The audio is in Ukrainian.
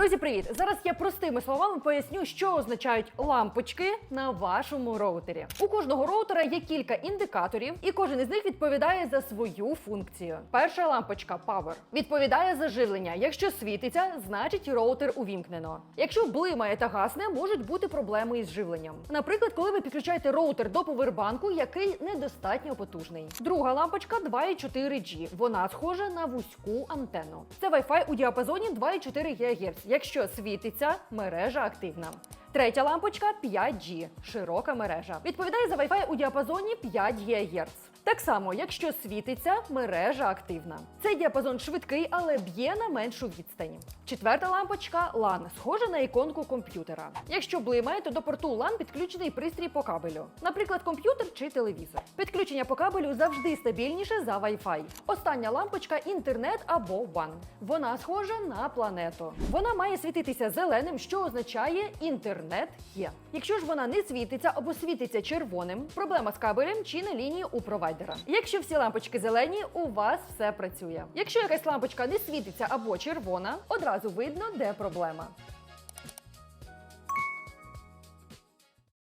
Друзі, привіт! Зараз я простими словами поясню, що означають лампочки на вашому роутері. У кожного роутера є кілька індикаторів, і кожен із них відповідає за свою функцію. Перша лампочка Power відповідає за живлення. Якщо світиться, значить роутер увімкнено. Якщо блимає та гасне, можуть бути проблеми із живленням. Наприклад, коли ви підключаєте роутер до повербанку, який недостатньо потужний. Друга лампочка 2,4G. Вона схожа на вузьку антенну. Це Wi-Fi у діапазоні 2,4 ГГц. Якщо світиться, мережа активна. Третя лампочка 5G, широка мережа. Відповідає за Wi-Fi у діапазоні 5 ГГц. Так само, якщо світиться, мережа активна. Цей діапазон швидкий, але б'є на меншу відстань. Четверта лампочка LAN, схожа на іконку комп'ютера. Якщо блимає, то до порту LAN підключений пристрій по кабелю, наприклад, комп'ютер чи телевізор. Підключення по кабелю завжди стабільніше за Wi-Fi. Остання лампочка інтернет або WAN. Вона схожа на планету. Вона має світитися зеленим, що означає інтернет є. Якщо ж вона не світиться або світиться червоним, проблема з кабелем чи на лінії у провайдера. Якщо всі лампочки зелені, у вас все працює. Якщо якась лампочка не світиться або червона, одразу видно, де проблема.